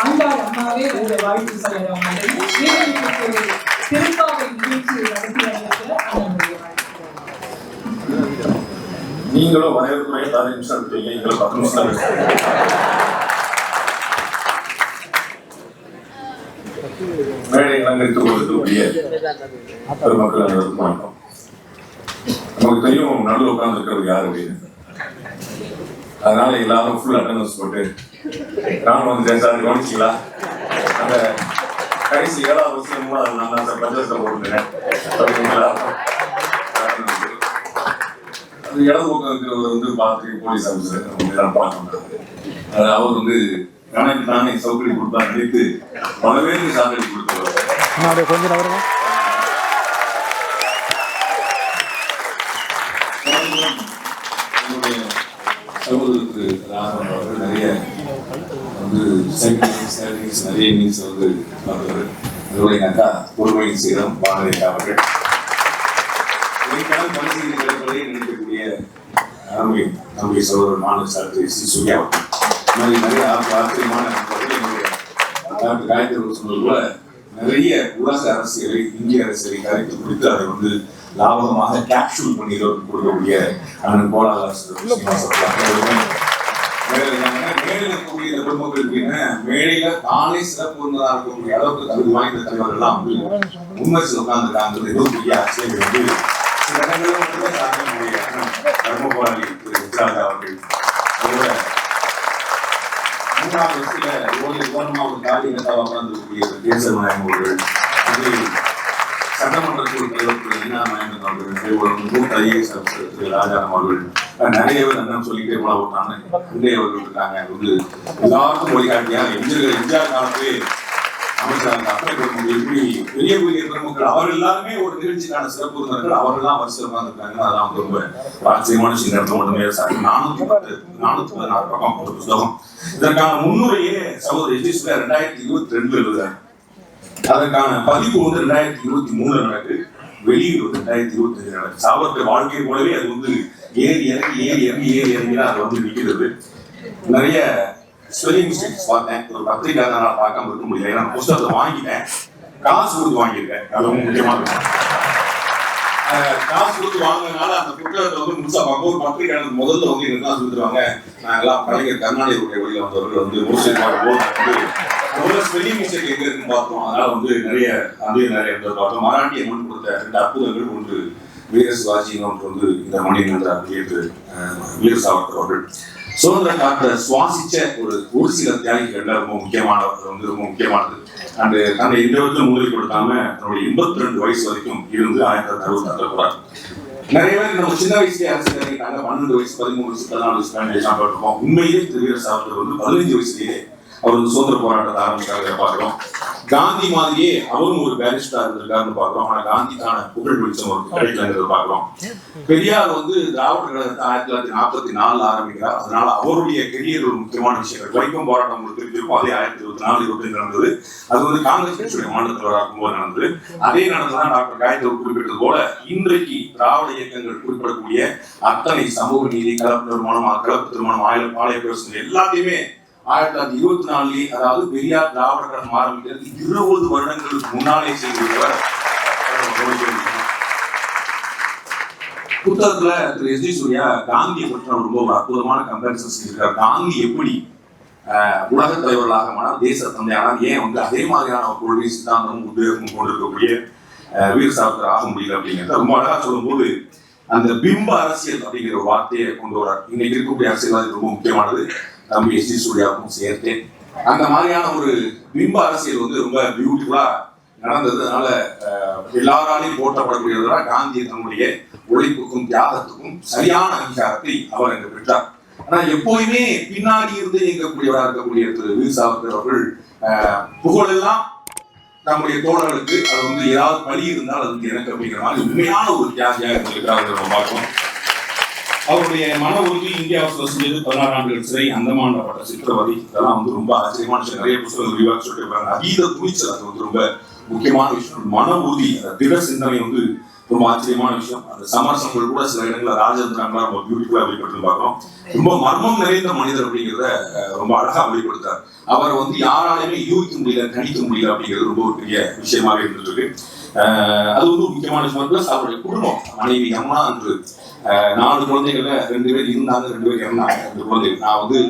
ஆண்டாள் அம்மாவே ஒரு வாழ்த்து நிகழ்ச்சி நீங்களும் வரவேற்புரையை பதினஞ்சு நிமிஷம் எங்களுக்கு பத்து நிமிஷம் மேடை அலங்கரித்துக் கொண்டிருக்கக்கூடிய பெருமக்கள் அனைவருக்கும் வணக்கம். நமக்கு தெரியும் நடுவில் உட்கார்ந்து இருக்கிறது யாரு அப்படின்னு. அதனால எல்லாரும் ஃபுல் அட்டண்டன்ஸ் போட்டு ராணுவ வந்து கவனிச்சிங்களா? அந்த கடைசி ஏழாவது வருஷம் மூணாவது நான் தான் சார் பஞ்சாயத்தில் போட்டுருந்தேன். அப்படிங்களா அது இடது பக்கம் இருக்கிறவர் வந்து பார்த்து போலீஸ் ஆஃபீஸர் பார்க்கணும் அது அவர் வந்து எனக்கு தானே சௌகரி கொடுத்தா நினைத்து பல பேருக்கு சாதனை கொடுத்தவர். கொஞ்சம் சகோதரருக்கு ராமன் அவர்கள் நிறைய வந்து செகண்ட் நிறைய மீன்ஸ் வந்து பார்த்தவர். அதோடைய அக்கா பொறுமையின் சீரம் பாரதி அவர்கள். இதைக்கான பரிசீலனை கிடைப்பதை நினைக்கக்கூடிய அருமை நம்முடைய சகோதரர் மாநில சாரதி சி சூர்யா இந்த மாதிரி நிறைய ஆச்சரியமான டாக்டர் காயத்ரி சொன்னது போல நிறைய உலக அரசியலை இந்திய அரசியலை கரைத்து பிடித்து அதை வந்து லாபகமாக கேப்சூல் பண்ணி கொடுக்கக்கூடிய அண்ணன் கோலாதாசர் மேடையில் கூடிய இந்த குடும்பங்களுக்கு என்ன மேடையில தானே சிறப்பு இருந்ததா இருக்கக்கூடிய அளவுக்கு தகுதி வாய்ந்த தலைவர்கள் எல்லாம் வந்து உண்மைச்சு உட்கார்ந்துருக்காங்க ஏதோ பெரிய ஆச்சரியம் வந்து சில இடங்களில் மட்டுமே சாத்திய முடியாது திரு அவர்கள் அதோட வயசுல ஓடி உதாரணமா ஒரு காலி நேதாவா உட்கார்ந்துருக்கக்கூடிய அவர்கள் சட்டமன்ற குழு தலைவர் திரு இனா நாயகன் அவர்கள் மூத்த ஐஏஎஸ் திரு ராஜாராம் அவர்கள் நிறைய பேர் அண்ணன் சொல்லிக்கிட்டே போல விட்டாங்க இந்திய அவர்கள் இருக்காங்க வந்து எல்லாருக்கும் வழிகாட்டியா எம்ஜிஆர் எம்ஜிஆர் காலத்திலே அமைச்சர் அப்பை பெருமக்கள் எப்படி பெரிய பெரிய பெருமக்கள் அவர் எல்லாருமே ஒரு நிகழ்ச்சிக்கான சிறப்பு இருந்தார்கள் அவர்கள்லாம் வரிசையில் இருக்காங்க அதெல்லாம் வந்து ரொம்ப ஆச்சரியமான சின்ன நடத்த மட்டுமே சார் நானூத்தி பத்து நானூத்தி பதினாறு பக்கம் ஒரு புத்தகம். இதற்கான முன்னுரையே சகோதரி எஜிஸ்ல ரெண்டாயிரத்தி இருபத்தி ரெண்டுல எழுதுறாங்க. அதற்கான பதிவு வந்து ரெண்டாயிரத்தி இருபத்தி மூணுல நடக்கு. வெளியூர் வந்து ரெண்டாயிரத்தி இருபத்தி அஞ்சு நடக்கு. சாவர்கர் வாழ்க்கை போலவே அது வந்து ஏறி இறங்கி ஏறி இறங்கி ஏறி இறங்கி அது வந்து நிற்கிறது நிறைய ஸ்பெல்லிங் மிஸ்டேக்ஸ் பார்த்தேன். ஒரு பத்திரிகையாளரால பார்க்காம இருக்க முடியல. ஏன்னா புஸ்தகத்தை வாங்கிட்டேன். காசு கொடுத்து வாங்கியிருக்கேன். அது ரொம்ப முக்கியமான காசு கொடுத்து வாங்கினால அந்த புத்தகத்தை வந்து முழுசா பார்க்க ஒரு பத்திரிகையாளர் முதல்ல வந்து எனக்கு தான் சொல்லிடுவாங்க நாங்கெல்லாம் கலைஞர் கருணாநிதியுடைய வழியில் வந்தவர்கள் வந்து முழுசு பார்க்கும்போது வந்து முதல்ல ஸ்பெல்லிங் மிஸ்டேக் எங்க இருக்குன்னு பார்த்தோம். அதனால வந்து நிறைய அதே நிறைய பார்த்தோம். மராட்டிய மண் கொடுத்த ரெண்டு அற்புதங்கள் ஒன்று. வீர சிவாஜி ஒன்று வந்து இந்த மண்ணில் நின்ற என்று வீர சாவர்கர் அவர்கள். சுதந்திர காற்றை சுவாசிச்ச ஒரு ஒரு சில தியாகிகள்ல ரொம்ப முக்கியமானது வந்து ரொம்ப முக்கியமானது. அந்த அந்த எந்த விதத்திலும் முதலில் கொடுக்காம தன்னுடைய எண்பத்தி ரெண்டு வயசு வரைக்கும் இருந்து ஆயிரத்தி தொள்ளாயிரத்தி அறுபத்தி ஆறுல போறாரு. நிறைய பேர் நம்ம சின்ன வயசுல அரசியல் இறங்கிட்டாங்க பன்னெண்டு வயசு பதிமூணு வயசு பதினாலு வயசு பதினஞ்சு வயசு இருக்கோம். உண்மையிலே திரு வீர சாவர்கர் வந்து பதினஞ்சு வயசுலேயே அவர் வந்து சுதந்திர போராட்டத்தை ஆரம்பிச்சாங்க பார்க்கிறோம் காந்தி மாதிரியே அவரும் ஒரு பேரிஸ்டா இருந்திருக்காருன்னு பார்க்கிறோம். ஆனா காந்திக்கான புகழ் வெளிச்சம் ஒரு கிடைக்கலங்கிறத பார்க்கிறோம். பெரியார் வந்து திராவிட கழகத்தை ஆயிரத்தி தொள்ளாயிரத்தி நாற்பத்தி நாலுல ஆரம்பிக்கிறார். அதனால அவருடைய கெரியர் ஒரு முக்கியமான விஷயங்கள். வைக்கம் போராட்டம் உங்களுக்கு தெரிஞ்சிருக்கும் அதே ஆயிரத்தி இருபத்தி நாலு இருபத்தி நடந்தது. அது வந்து காங்கிரஸ் கட்சியுடைய மாநில தலைவராக இருக்கும்போது நடந்தது. அதே நடந்ததான் டாக்டர் காயத்ரி குறிப்பிட்டது போல இன்றைக்கு திராவிட இயக்கங்கள் குறிப்பிடக்கூடிய அத்தனை சமூக நீதி கலப்பு திருமணம் கலப்பு திருமணம் ஆயுள் பாளைய பிரச்சனை எல்லாத்தையுமே ஆயிரத்தி தொள்ளாயிரத்தி இருபத்தி நாலுலயே அதாவது பெரியார் திராவிட கழகம் ஆரம்பிக்கிறது இருபது வருடங்களுக்கு முன்னாலே செய்திருந்தவர் புத்தகத்துல திரு எஸ் ஜி சூர்யா காந்தியை பற்றி ரொம்ப ஒரு அற்புதமான கம்பேரிசன் செஞ்சிருக்காரு. காந்தி எப்படி உலக தலைவர்களாக மாறார் தேச தந்தையானால் ஏன் வந்து அதே மாதிரியான ஒரு கொள்கை சித்தாந்தமும் உத்வேகமும் கொண்டிருக்கக்கூடிய வீர சாவர்கர் ஆக முடியல அப்படிங்கிறத ரொம்ப அழகா சொல்லும்போது அந்த பிம்ப அரசியல் அப்படிங்கிற வார்த்தையை கொண்டு வரார் இன்னைக்கு இருக்கக்கூடிய அரசியல் ரொம்ப முக்கியமானது. தம்பி எஸ் டி சூர்யாவுக்கும் சேர்த்தே அந்த மாதிரியான ஒரு பிம்ப அரசியல் வந்து ரொம்ப பியூட்டிஃபுல்லா நடந்தது. அதனால எல்லாராலையும் போற்றப்படக்கூடியவரா காந்தி தன்னுடைய உழைப்புக்கும் தியாகத்துக்கும் சரியான அங்கீகாரத்தை அவர் அங்கு பெற்றார். ஆனா எப்போதுமே பின்னாடி இருந்து இயங்கக்கூடியவராக இருக்கக்கூடிய திரு வீர் சாவர்கர் அவர்கள் ஆஹ், புகழெல்லாம் நம்முடைய தோழர்களுக்கு அது வந்து ஏதாவது பழி இருந்தால் அது வந்து எனக்கு அப்படிங்கிற மாதிரி உண்மையான ஒரு தியாகியாக இருந்திருக்கிறார் நம்ம அவருடைய மன உறுதி இந்தியாவை செஞ்சது பதினாறு ஆண்டுகள் சிறை அந்தமானப்பட்ட சித்திரவதை இதெல்லாம் வந்து ரொம்ப ஆச்சரியமான விஷயம். நிறைய புத்தகங்கள் விரிவாக சொல்லியிருக்காங்க. அதீத துணிச்சல் அது வந்து ரொம்ப முக்கியமான விஷயம். மன உறுதி அந்த திட சிந்தனை வந்து ரொம்ப ஆச்சரியமான விஷயம். அந்த சமரசங்கள் கூட சில இடங்களில் ராஜதந்திரங்களா ரொம்ப பியூட்டிஃபுல்லா வெளிப்பட்டு பார்க்கிறோம். ரொம்ப மர்மம் நிறைந்த மனிதர் அப்படிங்கிறத ரொம்ப அழகா வெளிப்படுத்தார். அவரை வந்து யாராலையுமே யூகிக்க முடியல கணிக்க முடியல அப்படிங்கிறது ரொம்ப ஒரு பெரிய விஷயமாக இருந்துட்டு அது வந்து ஒரு முக்கியமான விஷயம். பிளஸ் அவருடைய குடும்பம் மனைவி அம்மா என்று நாலு குழந்தைகள்ல ரெண்டு பேர் இருந்தாங்க ரெண்டு பேர் இறந்தாங்க ரெண்டு குழந்தைகள் நான் வந்து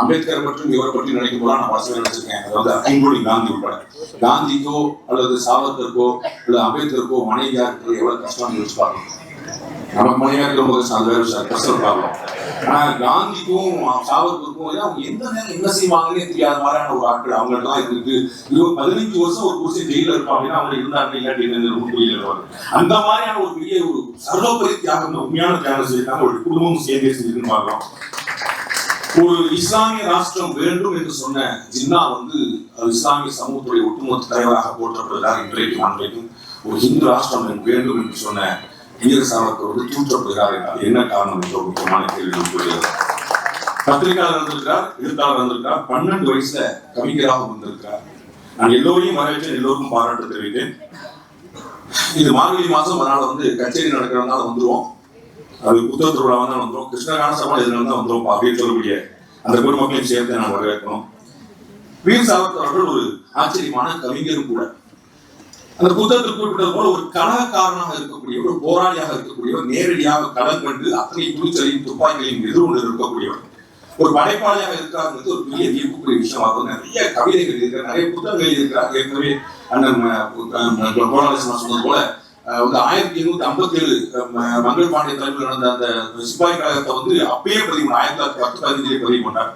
அம்பேத்கர் பற்றும் இவரை பற்றி நினைக்கும் போல நான் பசங்க நினைச்சிருக்கேன். அதாவது ஐங்கோடி காந்தி உட்பட. காந்திக்கோ அல்லது சாவர்கருக்கோ அல்லது அம்பேத்கருக்கோ மனைவியாக எவ்வளவு கஷ்டம் யோசிச்சு பார்க்கணும். நமக்கு மனைவியா இருக்கிற ரொம்ப கஷ்டம் அது கஷ்டம் பார்க்கலாம் ஆனா காந்திக்கும் சாவர்கருக்கும் அவங்க எந்த நேரம் என்ன செய்வாங்கன்னே தெரியாத மாதிரியான ஒரு ஆட்கள் அவங்களுக்கு எல்லாம் இருக்கு இருபது பதினஞ்சு வருஷம் ஒரு புருஷன் ஜெயில இருப்பாங்கன்னா அவங்க இருந்தாங்க இல்லாட்டி என்ன அந்த மாதிரியான ஒரு பெரிய ஒரு சர்வோபரி தியாகம் உண்மையான தியாகம் செஞ்சிருக்காங்க ஒரு குடும்பமும் சேர்ந்தே செஞ்சுன்னு பார்க்கலாம். ஒரு இஸ்லாமிய ராஷ்டிரம் வேண்டும் என்று சொன்ன ஜின்னா வந்து இஸ்லாமிய சமூகத்துடைய ஒட்டுமொத்த தலைவராக போற்றப்படுகிறார் இன்றைக்கு அன்றைக்கும் ஒரு ஹிந்து ராஷ்டிரம் வேண்டும் என்று சொன்ன வீர சாவர்கர் வந்து தூற்றப்படுகிறார் என்றால் என்ன காரணம் என்ற முக்கியமான கேள்வி கூறுகிறது. பத்திரிகையாளர் இருந்திருக்கிறார் எழுத்தாளர் இருந்திருக்கிறார் பன்னெண்டு வயசுல கவிஞராக வந்திருக்கிறார் நான் எல்லோரையும் வரவேற்றேன் எல்லோருக்கும் பாராட்டு தெரிவித்தேன். இது மார்கழி மாசம் அதனால வந்து கச்சேரி நடக்கிறதுனால வந்துருவோம். அது புத்தக திருவிழா தான் வந்துடும் கிருஷ்ணகான சபா எதுனால தான் வந்துடும் அப்படின்னு சொல்லக்கூடிய அந்த குடும்பங்களையும் சேர்த்து நான் வரவேற்கணும். வீர் சாவர்கர் அவர்கள் ஒரு ஆச்சரியமான கவிஞரும் கூட. அந்த புத்தகத்தில் குறிப்பிட்டது போல ஒரு கலகக்காரனாக இருக்கக்கூடிய ஒரு போராளியாக இருக்கக்கூடியவர் நேரடியாக களம் கண்டு அத்தனை துணிச்சலையும் துப்பாக்கிகளையும் எதிர்கொண்டு இருக்கக்கூடியவர் ஒரு படைப்பாளியாக இருக்கிறாங்கிறது ஒரு பெரிய வியப்புக்குரிய விஷயமாகும் நிறைய கவிதைகள் இருக்கிற நிறைய புத்தகங்கள் இருக்கிறார். ஏற்கனவே அண்ணன் சொன்னது போல வந்து ஆயிரத்தி எண்ணூத்தி ஐம்பத்தி ஏழு மங்கள் பாண்டிய தலைமையில் நடந்த அந்த சிப்பாய் கழகத்தை வந்து அப்பயே பதிவு ஆயிரத்தி தொள்ளாயிரத்தி பத்து பதினஞ்சிலே பதிவு பண்ணார்.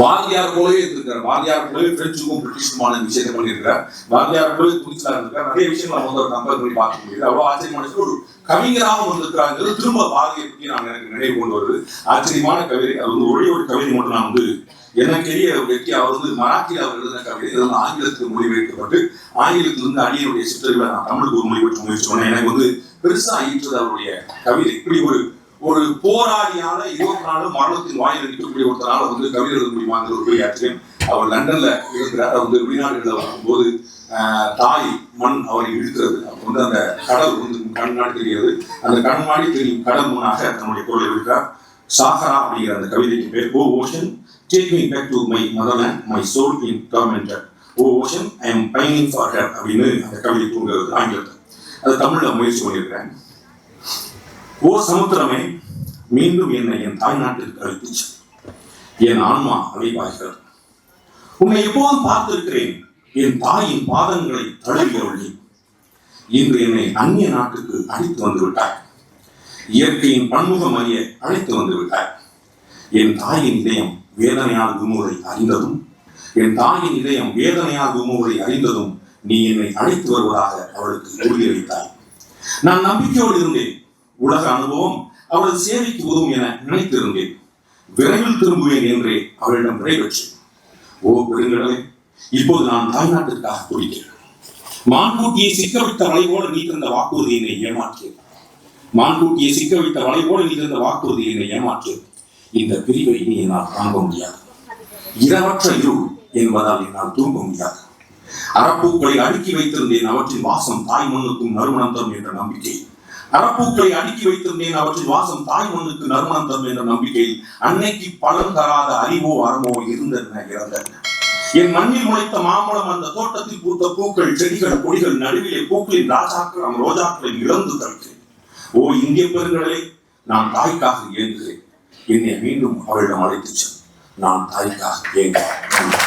வாரியார் போலவே இருந்திருக்கார். பாரதியார் போலவே பிரெஞ்சுக்கும் பிரிட்டிஷுமான விஷயத்தை பண்ணியிருக்கார். பாரதியார் போலவே துணிச்சலா இருந்திருக்கார். நிறைய விஷயங்கள் நம்ம வந்து கம்பேர் பண்ணி பார்க்க முடியுது. அவ்வளவு ஆச்சரியமான ஒரு கவிஞராக வந்திருக்கிறாங்கிறது திரும்ப பாரதியை பற்றி நான் எனக்கு நினைவு கொண்டு வருது. ஆச்சரியமான கவிதை. அது வந்து ஒரே ஒரு கவிதை மட்டும் நான் வந்து எனக்கு தெரிய வெற்றி அவர் வந்து மராத்தியில் அவர் எழுதின கவிதை. இது வந்து ஆங்கிலத்துக்கு மொழிபெயர்க்கப்பட்டு ஆங்கிலத்திலிருந்து அடியனுடைய சிற்றர்களை நான் தமிழுக்கு ஒரு மொழிபெற்று முயற்சி பண்ணேன். எனக்கு வந்து பெருசா ஈற்றது அவருடைய கவிதை. இப்படி ஒரு ஒரு போராளியான இருபத்தி நாலு மரணத்தின் வாயில் நிற்கக்கூடிய ஒருத்தரால வந்து கவிதை எழுத முடியுமாங்கிற ஒரு பெரிய ஆச்சரியம் அவர் லண்டன்ல இருக்கிறார். அவர் வந்து வெளிநாடுகளில் வரும்போது தாய் மண் அவரை இழுக்கிறது. அப்போ வந்து அந்த கடல் வந்து கண்மாடி தெரிகிறது. அந்த கண்மாடி தெரியும் கடல் முன்னாக தன்னுடைய குரலை இருக்கிறார் சாகரா அப்படிங்கிற அந்த கவிதைக்கு பேர் O ocean take me back to my motherland my soul in tormented O ocean I am pining for her அப்படின்னு அந்த கவிதை தூங்குறது ஆங்கிலத்தை அது தமிழ்ல முயற்சி பண்ணியிருக்கிறேன். ஓ சமுத்திரமே மீண்டும் என்னை என் தாய்நாட்டிற்கு நாட்டிற்கு அழைத்துச்சு என் ஆன்மா அலைவாய்கிறது உன்னை எப்போதும் பார்த்திருக்கிறேன். என் தாயின் பாதங்களை தழுவியவழி இன்று என்னை அந்நிய நாட்டுக்கு அழைத்து வந்து விட்டாய் இயற்கையின் பன்முகம் அறிய அழைத்து வந்து விட்டாய் என் தாயின் இதயம் வேதனையால் விமுறை அறிந்ததும் என் தாயின் இதயம் வேதனையால் விமுறை அறிந்ததும் நீ என்னை அழைத்து வருவதாக அவளுக்கு உறுதியளித்தாய். நான் நம்பிக்கையோடு இருந்தேன். உலக அனுபவம் அவளது சேவைக்கு உதவும் என நினைத்திருந்தேன். விரைவில் திரும்புவேன் என்றே அவளிடம் விடைபெற்றேன். ஓ பெருங்கடலே இப்போது நான் தாய்நாட்டிற்காக துடிக்கிறேன். மான்கூட்டியை சிக்க வைத்த வளைவோடு நீ தந்த வாக்குறுதி என்னை ஏமாற்றியது. மான்கூட்டியை சிக்க வைத்த வளைவோடு நீ தந்த வாக்குறுதி என்னை ஏமாற்றியது. இந்த பிரிவை இனி என்னால் தாங்க முடியாது. இரவற்ற இருள் என்பதால் என்னால் தூங்க முடியாது. அறப்பூக்களை அடுக்கி வைத்திருந்தேன் அவற்றின் வாசம் தாய் மண்ணுக்கும் நறுமணம் தரும் என்ற நம்பிக்கை. அறப்பூக்களை அடுக்கி வைத்திருந்தேன். அவற்றின் வாசம் தாய் மண்ணுக்கு நறுமணம் தரும் என்ற நம்பிக்கையில் அன்னைக்கு பலன் தராத அறிவோ அறமோ இருந்தன இறந்தன. என் மண்ணில் முளைத்த மாம்பழம் அந்த தோட்டத்தில் பூத்த பூக்கள் செடிகள் கொடிகள் நடுவிலே பூக்களின் ராஜாக்கள் நம் ரோஜாக்களை இழந்து தவிக்கிறேன் ஓ இந்திய பெருங்களே நான் தாய்க்காக இயங்குகிறேன் என்னை மீண்டும் அவளிடம் அழைத்து செல். நான் தாய்க்காக இயங்குகிறேன்